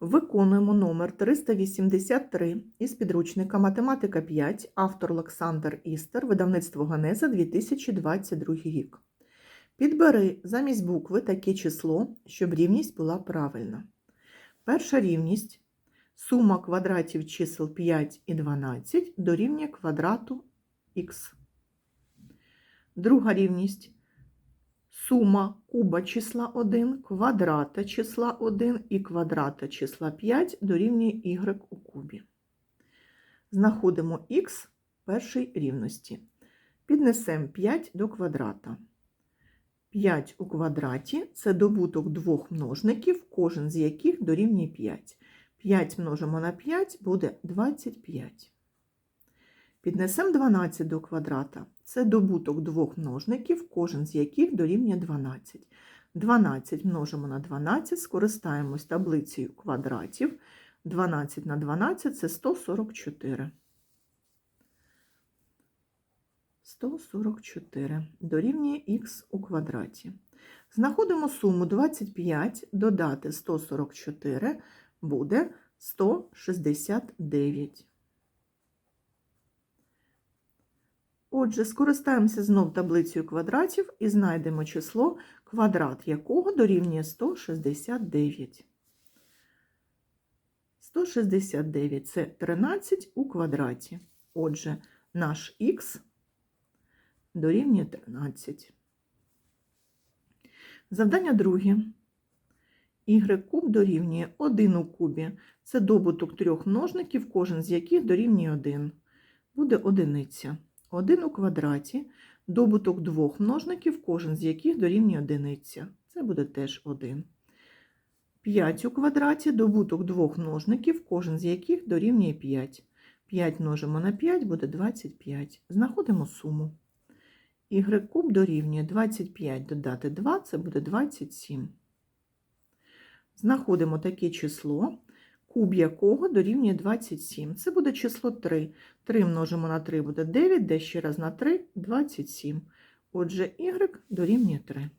Виконуємо номер 383 із підручника Математика 5, автор Олександр Істер, видавництво Генеза 2022 рік. Підбери замість букви таке число, щоб рівність була правильна. Перша рівність сума квадратів чисел 5 і 12 дорівнює квадрату х. Друга рівність сума куба числа 1, квадрата числа 1 і квадрата числа 5 дорівнює y у кубі. Знаходимо х першій рівності. Піднесемо 5 до квадрата. 5 у квадраті це добуток двох множників, кожен з яких дорівнює 5. 5 множимо на 5 буде 25. Піднесемо 12 до квадрата. Це добуток двох множників, кожен з яких дорівнює 12. 12 множимо на 12, скористаємось таблицею квадратів. 12 на 12 це 144. 144 дорівнює х у квадраті. Знаходимо суму 25, додати 144 буде 169. Отже, скористаємося знов таблицею квадратів і знайдемо число, квадрат якого дорівнює 169. 169 це 13 у квадраті. Отже, наш х дорівнює 13. Завдання друге. Y куб дорівнює 1 у кубі. Це добуток трьох множників, кожен з яких дорівнює 1. Буде одиниця. 1 у квадраті, добуток двох множників, кожен з яких дорівнює одиниця. Це буде теж 1. 5 у квадраті, добуток двох множників, кожен з яких дорівнює 5. 5 множимо на 5 буде 25. Знаходимо суму. Y куб дорівнює 25 додати 2, це буде 27. Знаходимо таке число, куб якого дорівнює 27. Це буде число 3. 3 множимо на 3 буде 9, де ще раз на 3 – 27. Отже, y дорівнює 3.